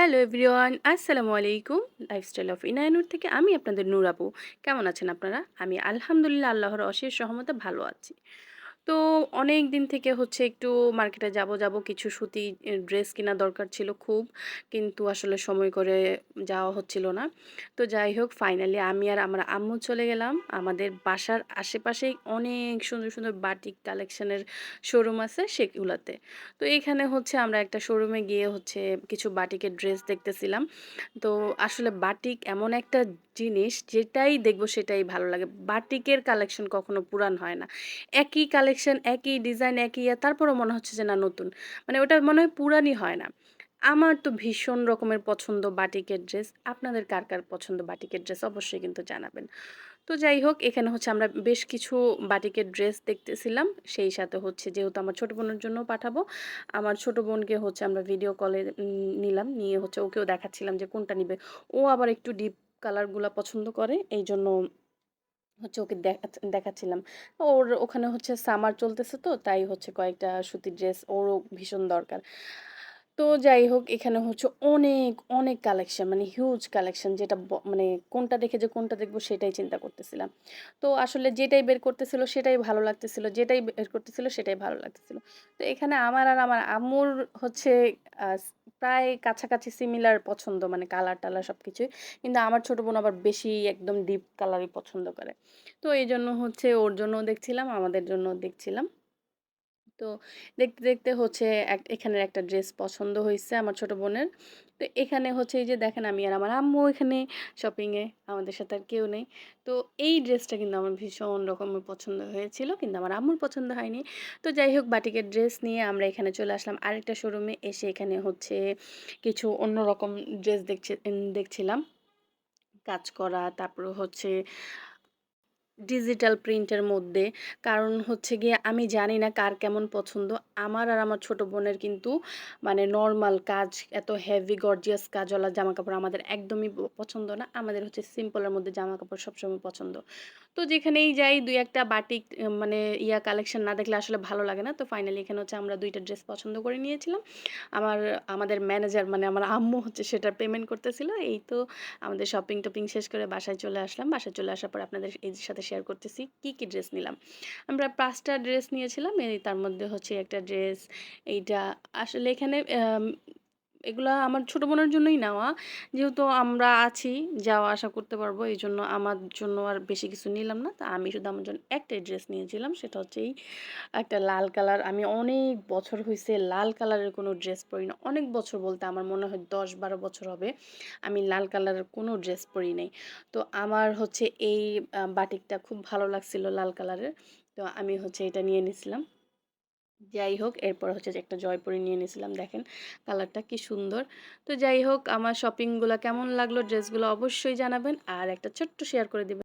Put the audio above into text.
Hello everyone, আসসালামু আলাইকুম। Lifestyle of ইনায়নুর থেকে আমি আপনাদের নূর আপু। কেমন আছেন আপনারা? আমি আলহামদুলিল্লাহ, আল্লাহর অশেষ সহমতে ভালো আছি। তো অনেক দিন থেকে হচ্ছে একটু মার্কেটে যাব যাব। কিছু সুতি ড্রেস কেনা দরকার ছিল খুব। কিন্তু আসলে সময় করে যাওয়া হচ্ছিল না। তো যাই হোক ফাইনালি আমি আর আমার আম্মু চলে গেলাম। আমাদের বাসার আশেপাশেই অনেক সুন্দর সুন্দর বাটিক কালেকশনের শোরুম আছে সেগুলোতে। তো এখানে হচ্ছে আমরা একটা শোরুমে গিয়ে হচ্ছে কিছু বাটিকের ড্রেস দেখতেছিলাম। তো আসলে বাটিক এমন একটা জিনিস যেটাই দেখব সেটাই ভালো লাগে। বাটিকের কালেকশন কখনো পুরান হয় না। একই কালেকশন একই ডিজাইন একই তারপরও মনে হচ্ছে যে না, নতুন। মানে ওটা মনে হয় পুরানই হয় না। আমার তো ভীষণ রকমের পছন্দ বাটিকের ড্রেস আপনাদের কার কার পছন্দ বাটিকের ড্রেস অবশ্যই কিন্তু জানাবেন। তো যাই হোক, এখানে হচ্ছে আমরা বেশ কিছু বাটিকের ড্রেস দেখতেছিলাম। সেই সাথে হচ্ছে যেহেতু আমার ছোটো বোনের জন্য পাঠাবো, আমার ছোট বোনকে হচ্ছে আমরা ভিডিও কলে নিলাম। নিয়ে হচ্ছে ওকেও দেখাচ্ছিলাম যে কোনটা নিবে। ও আবার একটু ডিপ কালারগুলো পছন্দ করে। এই জন্য হচ্ছে ওকে দেখাচ্ছিলাম। ওর ওখানে হচ্ছে সামার চলতেছে তো, তাই হচ্ছে কয়েকটা সুতির ড্রেস ওরও ভীষণ দরকার। তো যাই হোক, এখানে হচ্ছে অনেক অনেক কালেকশন মানে হিউজ কালেকশন যেটা মানে কোনটা দেখে যে কোনটা দেখব সেটাই চিন্তা করতেছিলাম। তো আসলে যেটাই বের করতেছিল সেটাই ভালো লাগতেছিল, যেটাই বের করতেছিল সেটাই ভালো লাগতেছিল। তো এখানে আমার আর আমার আম্মুর হচ্ছে প্রায় কাছাকাছি সিমিলার পছন্দ মানে কালার টালার সব কিছুই কিন্তু আমার ছোটো বোন আবার বেশি একদম ডিপ কালারই পছন্দ করে। তো এই জন্য হচ্ছে ওর জন্য দেখছিলাম, আমাদের জন্য দেখছিলাম। তো দেখতে দেখতে হচ্ছে এক, এখানের একটা ড্রেস পছন্দ হয়েছে আমার ছোট বোনের। তো এখানে হচ্ছে এই যে দেখেন আমি আর আমার আম্মু এখানে শপিংয়ে আমাদের সাথে আর কেউ নেই। তো এই ড্রেসটা কিন্তু আমার ভীষণ রকমের পছন্দ হয়েছিল, কিন্তু আমার আম্মুর পছন্দ হয়নি। তো যাই হোক, বাটিকের ড্রেস নিয়ে আমরা এখানে চলে আসলাম। আরেকটা শোরুমে এসে এখানে হচ্ছে কিছু অন্য রকম ড্রেস দেখছি, দেখছিলাম। কাজ করা, তারপর হচ্ছে ডিজিটাল প্রিন্টের মধ্যে। কারণ হচ্ছে গিয়ে আমি জানি না কার কেমন পছন্দ। আমার আর আমার ছোট বোনের কিন্তু মানে নর্মাল কাজ, এত হেভি গর্জিয়াস কাজওয়ালা জামা কাপড় আমাদের একদমই পছন্দ না। আমাদের হচ্ছে সিম্পলের মধ্যে জামা কাপড় সবসময় পছন্দ। তো যেখানেই যাই, দুই একটা বাটিক মানে ইয়া কালেকশন না দেখলে আসলে ভালো লাগে না। তো ফাইনালি এখানে হচ্ছে আমরা দুইটা ড্রেস পছন্দ করে নিয়েছিলাম। আমার, আমাদের ম্যানেজার মানে আমার আম্মু হচ্ছে সেটার পেমেন্ট করতেছিল। এই তো আমাদের শপিং টপিং শেষ করে বাসায় চলে আসলাম। বাসায় চলে আসার পর আপনাদের এই সাথে শেয়ার করতেছি, কি কি ড্রেস নিলাম? আমরা পাঁচটা ড্রেস নিয়েছিলাম তার মধ্যে হচ্ছে একটা ড্রেস এইটা আসলে এখানে এগুলা আমার ছোটো বোনের জন্যই নেওয়া। যেহেতু আমরা আছি, যাওয়া আসা করতে পারব এই জন্য আমার জন্য আর বেশি কিছু নিলাম না। তা আমি শুধু আমার জন্য একটাই ড্রেস নিয়েছিলাম, সেটা হচ্ছে এই একটা লাল কালার। আমি অনেক বছর হয়েছে লাল কালারের কোনো ড্রেস পরি না। অনেক বছর বলতে আমার মনে হয় দশ বারো বছর হবে আমি লাল কালারের কোনো ড্রেস পরি নাই। তো আমার হচ্ছে এই বাটিকটা খুব ভালো লাগছিল লাল কালারের। তো আমি হচ্ছে এটা নিয়ে নিছিলাম। যাই হোক, এরপর হচ্ছে যে একটা জয়পুরি নিয়ে নিয়েছিলাম দেখেন কালারটা কি সুন্দর। তো যাই হোক, আমার শপিংগুলো কেমন লাগল ড্রেসগুলো অবশ্যই জানাবেন, আর একটা ছোট্ট শেয়ার করে দেবেন।